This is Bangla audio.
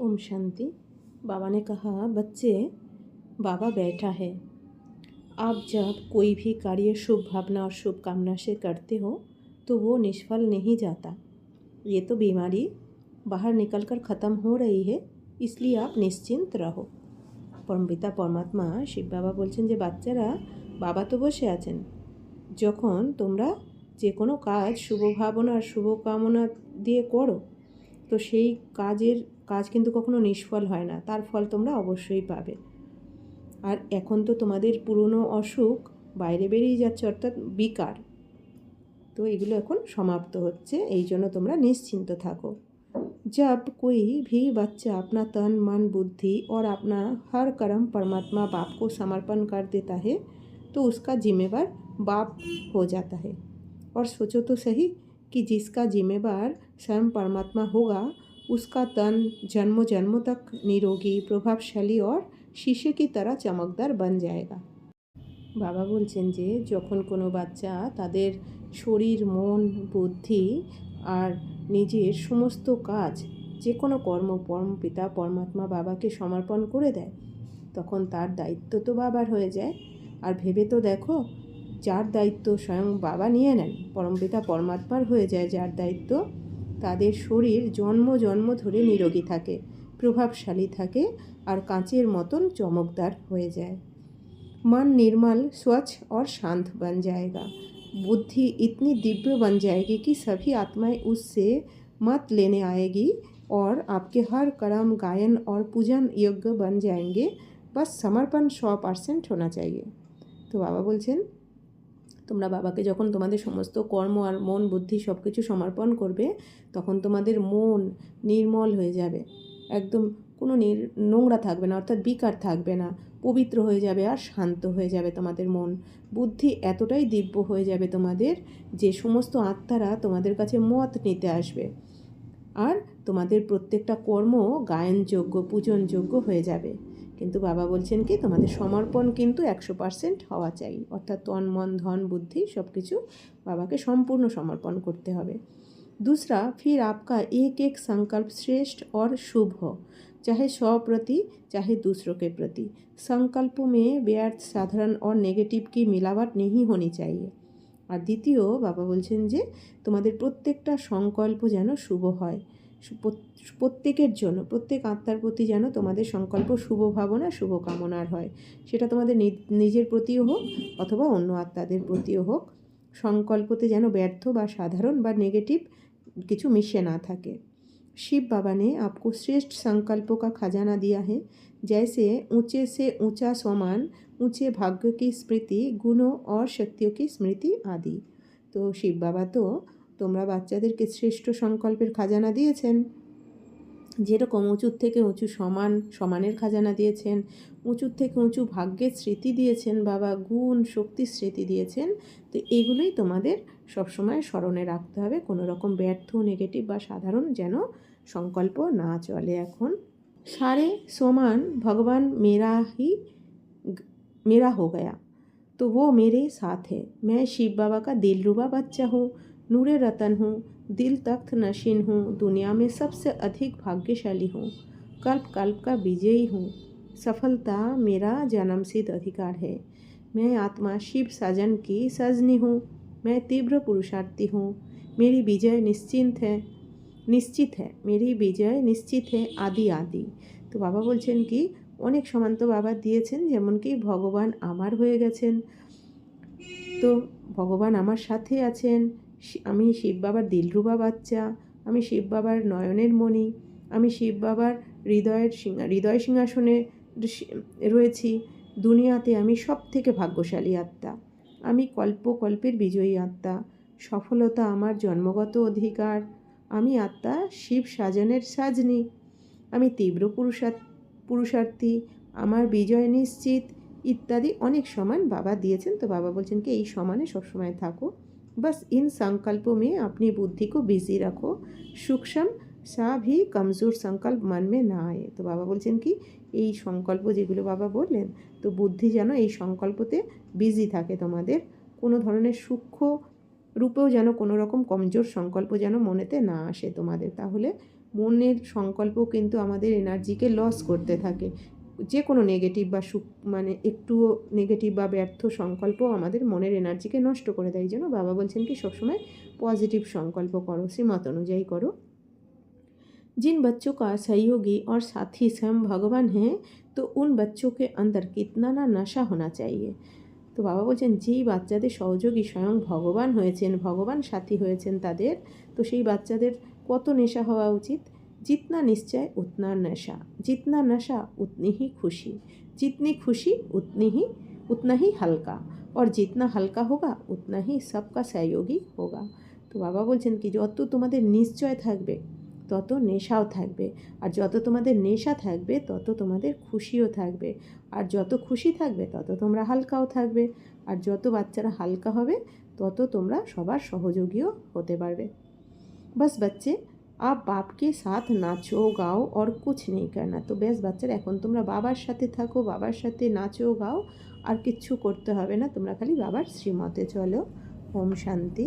ओम शांति बाबा ने कहा बच्चे बाबा बैठा है आप जब कोई भी कार्य शुभ भावना और शुभ कामना से करते हो तो वो निष्फल नहीं जाता ये तो बीमारी बाहर निकलकर ख़त्म हो रही है इसलिए आप নিশ্চিন্ত রহো পরমপিতা পরমাত্মা শিব বাবা বলছেন যে বাচ্চারা বাবা তো বসে আছেন যখন তোমরা যে কোনো কাজ শুভ ভাবনা আর শুভ কামনা দিয়ে করো তো সেই কাজের কাজ কিন্তু কখনো নিষ্ফল হয় না তার ফল তোমরা অবশ্যই পাবে আর এখন তো তোমাদের পুরনো অসুখ বাইরে বেরিয়ে যাচ্ছে অর্থাৎ বিকার তো এগুলো এখন সমাপ্ত হচ্ছে এই জন্য তোমরা নিশ্চিন্ত থাকো जब कोई भी बच्चा अपना तन मन बुद्धि और अपना हर कर्म परमात्मा बाप को समर्पण कर देता है तो उसका जिम्मेवार बाप हो जाता है और सोचो तो सही कि जिसका जिम्मेवार स्वयं परमात्मा होगा उसका तन जन्मों जन्मों तक निरोगी प्रभावशाली और शीशे की तरह चमकदार बन जाएगा বাবা বলছেন যে যখন কোনো বাচ্চা তাদের শরীর মন বুদ্ধি আর নিজের সমস্ত কাজ যে কোনো কর্ম পরম পিতা পরমাত্মা বাবাকে সমর্পণ করে দেয় তখন তার দায়িত্ব তো বাবার হয়ে যায় আর ভেবে তো দেখো যার দায়িত্ব স্বয়ং বাবা নিয়ে নেন পরমপিতা পরমাত্মার হয়ে যায় যার দায়িত্ব তাদের শরীর জন্ম জন্ম ধরে নিরোগী থাকে প্রভাবশালী থাকে আর কাঁচের মতন চমকদার হয়ে যায় मन निर्मल स्वच्छ और शांत बन जाएगा बुद्धि इतनी दिव्य बन जाएगी कि सभी आत्माएं उससे मत लेने आएगी और आपके हर कर्म गायन और पूजन योग्य बन जाएंगे बस समर्पण सौ পার্সেন্ট होना चाहिए তো বাবা বলছেন তোমরা বাবাকে যখন তোমাদের সমস্ত কর্ম আর মন, বুদ্ধি সব কিছু সমর্পণ করবে, তখন তোমাদের মন নির্মল হয়ে যাবে। একদম কোনো নির, নোংরা থাকবে না, অর্থাৎ বিকার থাকবে না। পবিত্র হয়ে যাবে আর শান্ত হয়ে যাবে তোমাদের মন। বুদ্ধি এতটাই দিব্য হয়ে যাবে তোমাদের যে সমস্ত আত্মারা তোমাদের কাছে মত নিতে আসবে। আর তোমাদের প্রত্যেকটা কর্ম গায়নযোগ্য, পূজনযোগ্য হয়ে যাবে। কিন্তু বাবা বলছেন কি তোমাদের সমর্পণ কিন্তু একশো পার্সেন্ট হওয়া চাই অর্থাৎ তন মন ধন বুদ্ধি সব কিছু বাবাকে সম্পূর্ণ সমর্পণ করতে হবে दूसरा फिर आपका एक एक संकल्प श्रेष्ठ और शुभ हो चाहे स्व प्रति चाहे दूसरों के प्रति संकल्पों में व्यर्थ साधारण और नेगेटिव की मिलावट नहीं होनी चाहिए আর দ্বিতীয় বাবা বলছেন যে তোমাদের প্রত্যেকটা সংকল্প যেন শুভ হয় সু- প্রত- প্রত্যেকের জন্য প্রত্যেক আত্মার প্রতি যেন তোমাদের সংকল্প শুভ ভাবনা শুভ কামনার হয় সেটা তোমাদের নি- নিজের প্রতিও হোক অথবা অন্য আত্মাদের প্রতিও হোক সংকল্পতে যেন ব্যর্থ বা সাধারণ বা নেগেটিভ কিছু মিশে না থাকে शिव बाबा ने आपको श्रेष्ठ संकल्पों का खजाना दिया है जैसे ऊंचे से ऊंचा स्वमान ऊंचे भाग्य की स्मृति गुणों और शक्तियों की स्मृति आदि তো শিব বাবা তো তোমরা বাচ্চাদেরকে শ্রেষ্ঠ সংকল্পের খাজানা দিয়েছেন যেরকম উঁচুর থেকে উঁচু সমান সমানের খাজানা দিয়েছেন উঁচুর থেকে উঁচু ভাগ্যের স্মৃতি দিয়েছেন বাবা গুণ শক্তির স্মৃতি দিয়েছেন তো এগুলোই তোমাদের সবসময় স্মরণে রাখতে হবে কোনো রকম ব্যর্থ নেগেটিভ বা সাধারণ যেন সংকল্প না চলে এখন सारे सोमान भगवान मेरा ही मेरा हो गया तो वो मेरे साथ है मैं शिव बाबा का दिलरुबा बच्चा हूँ नूरे रतन हूँ दिल तख्त नशीन हूँ दुनिया में सबसे अधिक भाग्यशाली हूँ कल्प कल्प का विजयी हूँ सफलता मेरा जन्मसिद्ध अधिकार है मैं आत्मा शिव सजन की सजनी हूँ मैं तीव्र पुरुषार्थी हूँ मेरी विजय निश्चिंत है নিশ্চিত হ্যাঁ মেরি বিজয় নিশ্চিত হ্যাঁ আদি আদি তো বাবা বলছেন কি অনেক সমান তো বাবা দিয়েছেন যেমন কি ভগবান আমার হয়ে গেছেন তো ভগবান আমার সাথে আছেন শি- আমি শিব বাবার দিলরুবা বাচ্চা, আমি শিব বাবার নয়নের মণি, আমি শিব বাবার হৃদয়ের সিংহা, হৃদয় সিংহাসনে রয়েছি। দুনিয়াতে আমি সব থেকে ভাগ্যশালী আত্মা। আমি কল্প কল্পের বিজয়ী আত্মা। সফলতা আমার জন্মগত অধিকার। আমি আত্মা শিব সাজনের সাজনি। আমি তীব্র পুরুষার পুরুষার্থী। আমার বিজয় নিশ্চিত। ইত্যাদি অনেক সমান বাবা দিয়েছেন। তো বাবা বলছেন কি, এই সমানে সবসময় থাকো। बस इन संकल्पों में अपनी बुद्धि को बिजी रखो सूक्ष्म सा भी कमज़ोर संकल्प मन में না আয়ে তো বাবা বলছেন কি এই সংকল্প যেগুলো বাবা বললেন তো বুদ্ধি যেন এই সংকল্পতে বিজি থাকে তোমাদের কোনো ধরনের সূক্ষ্ম রূপেও যেন কোনো রকম কমজোর সংকল্প যেন মনেতে না আসে তোমাদের তাহলে মনের সংকল্প কিন্তু আমাদের এনার্জিকে লস করতে থাকে যে কোনো নেগেটিভ বা সুখ মানে একটুও নেগেটিভ বা ব্যর্থ সংকল্প আমাদের মনের এনার্জিকে নষ্ট করে দেয় এই জন্য বাবা বলছেন কি সবসময় পজিটিভ সংকল্প করো শ্রীমত অনুযায়ী করো जिन बच्चों का सहयोगी और साथी स्वयं भगवान हैं তো উন বাচ্চোকে অন্দর কিতনা না নশা হোনা চাইয়ে তো বাবা বলছেন যেই বাচ্চাদের সহযোগী স্বয়ং ভগবান হয়েছেন ভগবান সাথী হয়েছেন তাদের তো সেই বাচ্চাদের কত নেশা হওয়া উচিত जितना निश्चय उतना नशा जितना नशा उतनी ही खुशी जितनी खुशी उतनी ही उतना ही हल्का और जितना हल्का होगा उतना ही सबका सहयोगी होगा তো বাবা বলছেন কি যত তোমাদের নিশ্চয় থাকবে তত নেশাও থাকবে আর যত তোমাদের নেশা থাকবে তত তোমাদের খুশিও থাকবে আর যত খুশি থাকবে তত তোমরা হালকাও থাকবে আর যত বাচ্চারা হালকা হবে তত তোমরা সবার সহযোগীও হতে পারবে বাস বাচ্চে আপ বাপকে সাথ নাচো গাও আর কিছু নেই করনা তো বেশ বাচ্চারা এখন তোমরা বাবার সাথে থাকো বাবার সাথে নাচো গাও আর কিচ্ছু করতে হবে না তোমরা খালি বাবার শ্রীমতে চলো ওম শান্তি